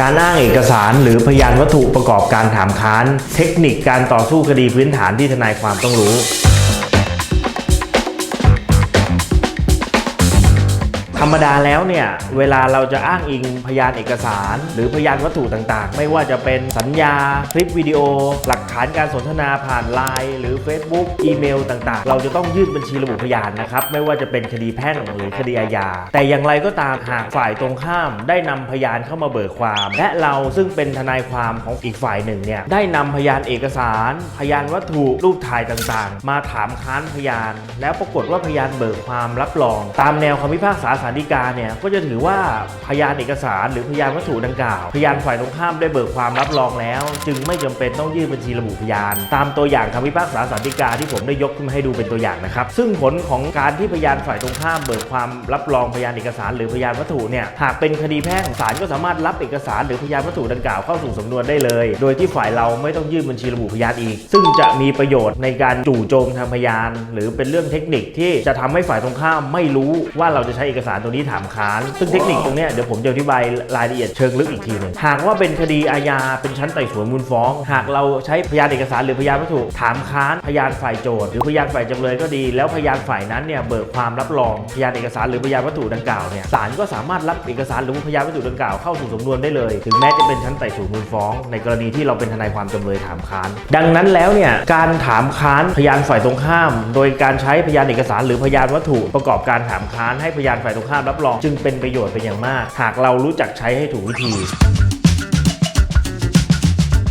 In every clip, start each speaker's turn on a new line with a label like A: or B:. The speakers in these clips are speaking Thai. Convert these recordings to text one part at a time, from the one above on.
A: การอ้างเอกสารหรือพยานวัตถุประกอบการถามค้าน เทคนิคการต่อสู้คดีพื้นฐานที่ทนายความต้องรู้ รรมดาแล้วเนี่ยเวลาเราจะอ้างอิงพยานเอกสาร หรือพยานวัตถุต่างๆ ไม่ว่าจะเป็นสัญญาคลิปวิดีโอ หลักฐานการสนทนาผ่านไลน์หรือ Facebook อีเมลต่างๆ เราจะต้องยื่นบัญชีระบุพยานนะครับไม่ว่าจะเป็นคดีแพ่งหรือคดีอาญาแต่อย่างไรก็ตามหากฝ่ายตรงข้ามได้นำพยานเข้ามาเบิกความ และเราซึ่งเป็นทนายความของอีกฝ่ายหนึ่งเนี่ยได้นำพยานเอกสาร พยานวัตถุรูปถ่ายต่างๆ มาถามค้านพยาน แล้วปรากฏว่าพยานเบิกความรับรอง ตามแนวคำพิพากษาสารดีกาเนี่ยก็จะถือว่าพยานเอกสารหรือพยานวัตถุดังกล่าว พยานฝ่ายตรงข้ามได้เบิกความรับรองแล้ว จึงไม่จำเป็นต้องยื่นบัญชีระบุพยาน ตามตัวอย่างคำพิพากษาสารดีกาที่ผมได้ยกขึ้นมาให้ดูเป็นตัวอย่างนะครับ ซึ่งผลของการที่พยานฝ่ายตรงข้ามเบิกความรับรองพยานเอกสารหรือพยานวัตถุเนี่ยหากเป็นคดีแพ่งศาลก็สามารถรับเอกสารหรือพยานวัตถุดังกล่าวเข้าสู่สำนวนได้เลย โดยที่ฝ่ายเราไม่ต้องยื่นบัญชีระบุพยานอีก ซึ่งจะมีประโยชน์ในการจู่โจมทางพยาน หรือเป็นเรื่องเทคนิคที่จะทำให้ฝ่ายตรงข้ามไม่รู้ว่าเราจะใช้เอกสารตัวนี้ถามค้าน ซึ่งเทคนิคตรงเนี้ยเดี๋ยวผมจะอธิบายรายละเอียดเชิงลึกอีกทีหนึ่งหากว่าเป็นคดีอาญาเป็นชั้นไต่สวนมูลฟ้อง หากเราใช้พยานเอกสารหรือพยานวัตถุถามค้านพยานฝ่ายโจทย์หรือพยานฝ่ายจำเลยก็ดี แล้วพยานฝ่ายนั้นเนี่ยเบิกความรับรองพยานเอกสารหรือพยานวัตถุดังกล่าวเนี่ยศาลก็สามารถรับเอกสารหรือพยานวัตถุดังกล่าวเข้าสู่สำนวนได้เลย ถึงแม้จะเป็นชั้นไต่สวนมูลฟ้อง ในกรณีที่เราเป็นทนายความจำเลยถามค้าน ดังนั้นแล้วเนี่ยการถามค้านพยานฝ่ายตรงข้าม โดยการใช้พยานเอกสารหรือพยานวัตถุประกอบการถามค้านให้พยานฝ่ายตรงข้ามรับรอง จึงเป็นประโยชน์เป็นอย่างมาก หากเรารู้จักใช้ให้ถูกวิธี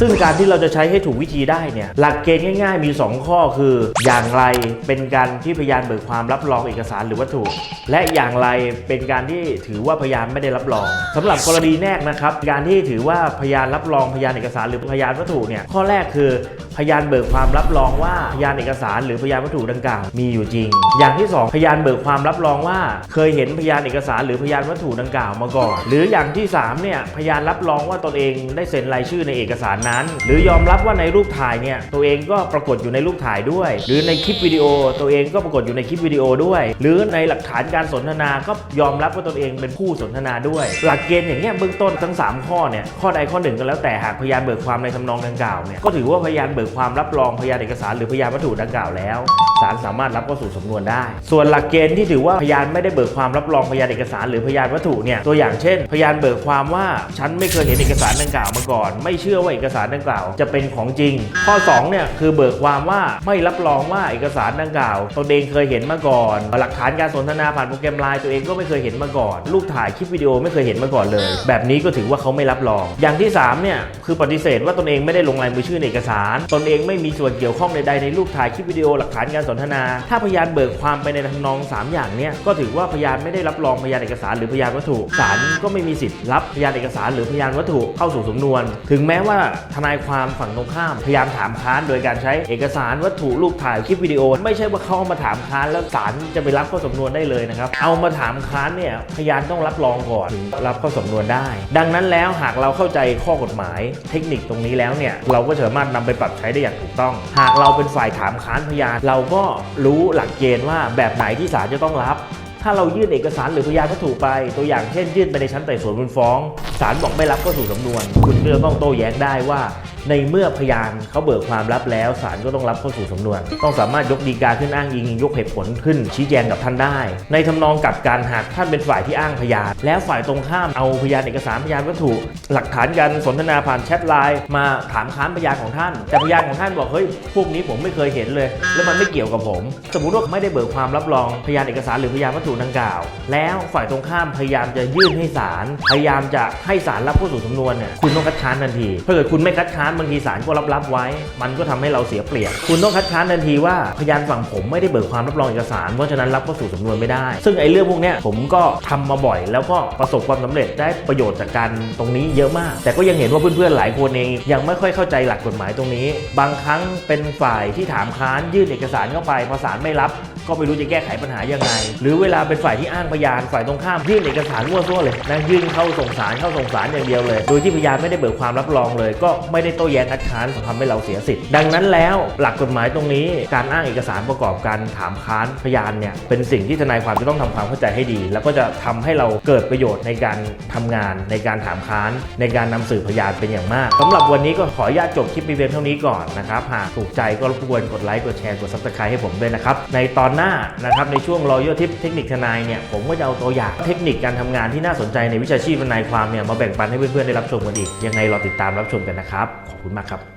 A: ซึ่งการที่เราจะใช้ให้ถูกวิธีได้เนี่ยหลักเกณฑ์ง่าย ๆ มี 2 ข้อคือ อย่างไรเป็นการที่พยานเบิกความรับรองเอกสารหรือวัตถุ และอย่างไรเป็นการที่ถือว่าพยานไม่ได้รับรองสำหรับกรณีแรกนะครับ การที่ถือว่าพยานรับรองพยานเอกสารหรือพยานวัตถุเนี่ยข้อแรกคือพยานเบิกความรับรองว่าพยานเอกสารหรือพยานวัตถุดังกล่าวมีอยู่จริง อย่างที่ 2 พยานเบิกความรับรองว่า เคยเห็นพยานเอกสารหรือพยานวัตถุดังกล่าวมาก่อน หรืออย่างที่3เนี่ยพยานรับรองว่าตนเองได้เซ็นรายชื่อในเอกสารนั้น หรือยอมรับว่าในรูปถ่ายเนี่ยตัวเองก็ปรากฏอยู่ในรูปถ่ายด้วย หรือในคลิปวิดีโอตัวเองก็ปรากฏอยู่ในคลิปวิดีโอด้วย หรือในหลักฐานการสนทนาก็ยอมรับว่าตนเองเป็นผู้สนทนาด้วย หลักเกณฑ์อย่างเงี้ยเบื้องต้นทั้ง 3 ข้อเนี่ยข้อใดข้อหนึ่งก็แล้วแต่หากพยานเบิกความในทำนองดังกล่าวเนี่ยก็ถือว่าพยานเบิกความรับรองพยานเอกสาร หรือพยานวัตถุดังกล่าวแล้ว ศาลสามารถรับเข้าสู่สำนวนได้ ส่วนหลักเกณฑ์ที่ถือว่าพยานไม่ได้เบิกความรับรองพยานเอกสารหรือพยานวัตถุเนี่ยตัวอย่างเช่น พยานเบิกความว่าฉันไม่เคยเห็นเอกสารดังกล่าวมาก่อน ไม่เชื่อว่าเอกสารดังกล่าว จะเป็นของจริง ข้อ2เนี่ยคือเบิกความว่าไม่รับรองว่าเอกสารดังกล่าวตนเองเคยเห็นมาก่อน หลักฐานการสนทนาผ่านโปรแกรมไลน์ตัวเองก็ไม่เคยเห็นมาก่อน รูปถ่ายคลิปวิดีโอไม่เคยเห็นมาก่อนเลย แบบนี้ก็ถือว่าเขาไม่รับรอง อย่างที่3เนี่ยคือปฏิเสธว่าตนเองไม่ได้ลงลายมือชื่อในเอกสาร ตนเองไม่มีส่วนเกี่ยวข้องใดๆในรูปถ่ายคลิปวิดีโอหลักฐานการสนทนา ถ้าพยานเบิกความไปในทำนอง 3 อย่างเนี่ยก็ถือว่าพยานไม่ได้รับรองพยานเอกสารหรือพยานวัตถุศาลก็ไม่มีสิทธิ์รับพยานเอกสารหรือพยานวัตถุเข้าสู่สำนวน ถึงแม้ว่าทนายความฝั่งตรงข้ามพยายามถามค้านโดยการใช้เอกสารวัตถุรูปถ่ายคลิปวิดีโอ ไม่ใช่ว่าเขาเอามาถามค้านแล้วศาลจะไปรับเข้าสำนวนได้เลยนะครับเอามาถามค้านเนี่ยพยานต้องรับรองก่อนรับเข้าสำนวนได้ ดังนั้นแล้วหากเราเข้าใจข้อกฎหมายเทคนิคตรงนี้แล้วเนี่ยเราก็สามารถนำไปปรับใช้ได้อย่างถูกต้อง หากเราเป็นฝ่ายถามค้านพยานเราก็รู้หลักเกณฑ์ว่าแบบไหนที่ศาลจะต้องรับ ถ้าเรายื่นเอกสารหรือพยานวัตถุไป ตัวอย่างเช่นยื่นไปในชั้นไต่สวนมูลฟ้อง ศาลบอกไม่รับก็สู่สำนวน คุณก็จะต้องโต้แย้งได้ว่า ในเมื่อพยานเขาเบิกความรับแล้วศาลก็ต้องรับเข้าสู่สำนวน ต้องสามารถยกดีกาขึ้นอ้างอิง ยกเหตุผลขึ้นชี้แจงกับท่านได้ ในทำนองกับการหากท่านเป็นฝ่ายที่อ้างพยาน แล้วฝ่ายตรงข้ามเอาพยานเอกสารพยานวัตถุ หลักฐานการสนทนาผ่านแชทไลน์มาถามค้านพยานของท่าน แต่พยานของท่านบอกเฮ้ยพวกนี้ผมไม่เคยเห็นเลย แล้วมันไม่เกี่ยวกับผม สมมุติว่าไม่ได้เบิกความรับรองพยานเอกสารหรือพยานวัตถุดังกล่าว แล้วฝ่ายตรงข้ามพยายามจะยื่นให้ศาลพยายามจะให้ศาลรับเข้าสู่สำนวนเนี่ยคุณต้องคัดค้านทันทีถ้าเกิดคุณไม่คัดค้านบางทีศาลก็รับรับไว้ มันก็ทำให้เราเสียเปรียบคุณต้องคัดค้านทันทีว่าพยานฝั่งผมไม่ได้เบิกความรับรองเอกสารเพราะฉะนั้นรับเข้าสู่สำนวนไม่ได้ ซึ่งไอ้เรื่องพวกเนี้ยผมก็ทำมาบ่อย แล้วก็ประสบความสำเร็จได้ประโยชน์จากการตรงนี้เยอะมาก แต่ก็ยังเห็นว่าเพื่อนๆหลายคนเองยังไม่ค่อยเข้าใจหลักกฎหมายตรงนี้ บางครั้งเป็นฝ่ายที่ถามค้านยื่นเอกสารเข้าไปพอศาลไม่รับ ก็ไม่รู้จะแก้ไขปัญหายังไง หรือเวลาเป็นฝ่ายที่อ้างพยานฝ่ายตรงข้ามยื่นเอกสารมั่วซั่วเลยนะยื่นเข้าส่งสารเข้าส่งสารอย่างเดียวเลย โดยที่พยานไม่ได้เบิกความรับรองเลย ก็ไม่ได้โต้แย้งคัดค้านทำให้เราเสียสิทธิ์ดังนั้นแล้วหลักกฎหมายตรงนี้ การอ้างเอกสารประกอบการถามค้านพยานเนี่ยเป็นสิ่งที่ทนายความจะต้องทำความเข้าใจให้ดี แล้วก็จะทำให้เราเกิดประโยชน์ในการทำงาน ในการถามค้าน ในการนำสืบพยานเป็นอย่างมากสำหรับวันนี้ก็ขออนุญาตจบคลิปเพียงเท่านี้ก่อนนะครับหากถูกใจก็รบกวนกดไลค์กดแชร์กด subscribe ให้ผมด้วยนะครับในตอนหน้านะครับในช่วง Royal Tip เทคนิคทนายเนี่ยผมก็จะเอาตัวอย่างเทคนิคการทำงานที่น่าสนใจในวิชาชีพทนายความเนี่ยมาแบ่งปันให้เพื่อนๆได้รับชมกันอีกยังไงรอติดตามรับชมกันนะครับขอบคุณมากครับ